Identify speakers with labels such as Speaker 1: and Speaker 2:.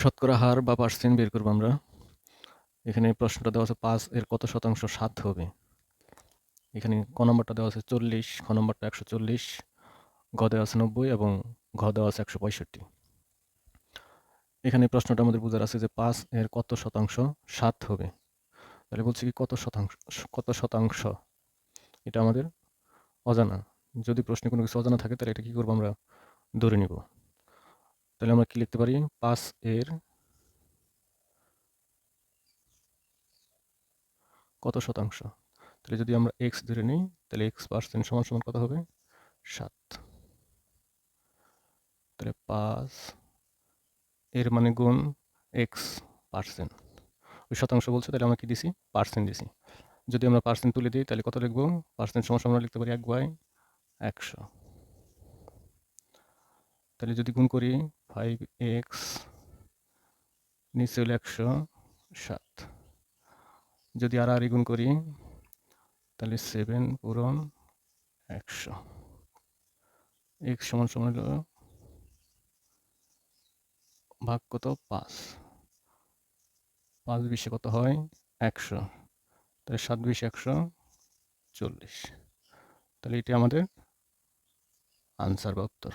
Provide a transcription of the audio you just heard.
Speaker 1: শতকরা হার বা পার্সেন্ট বের করব আমরা। এখানে প্রশ্নটা দেওয়া আছে পাঁচ, এর কত শতাংশ সাত হবে? এখানে ক নম্বরটা দেওয়া আছে চল্লিশ, খ নম্বরটা একশো চল্লিশ গ দেওয়া আছে নব্বই এবং ঘ দেওয়া আছে একশো পঁয়ষট্টি। এখানে প্রশ্নটা আমাদের বোঝার আছে যে পাঁচ, এর কত শতাংশ সাত হবে? তাহলে বলছি কি কত শতাংশ কত শতাংশ? এটা আমাদের অজানা। যদি প্রশ্নে কোনো কিছু অজানা থাকে, তাহলে এটা কী করব আমরা ধরে নিব। তাহলে আমরা কি লিখতে পারি? পাঁচ এর কত শতাংশ? তাহলে যদি আমরা এক্স ধরে নিই, তাহলে এক্স পার্সেন্ট সমান সমান কত হবে? সাত। তাহলে পাঁচ এর মানে গুণ এক্স পার্সেন্ট ওই শতাংশ বলছে, তাহলে আমরা কি দিছি? পার্সেন্ট দিছি। যদি আমরা পার্সেন্ট তুলে দিই, তাহলে কত লিখব? পার্সেন্ট সমান সমান লিখতে পারি এক বাই একশো। তাহলে যদি গুণ করি ফাইভ এক্স নিচে একশো সাত। যদি আর আর গুণ করি, তাহলে সেভেন পূরণ একশো। এক্স সমান সমান হলো ভাগ কত? পাঁচ। পাঁচ বিশে কত হয়? একশো। তাহলে সাত বিশ একশো চল্লিশ। তাহলে এটি আমাদের আনসার বা উত্তর।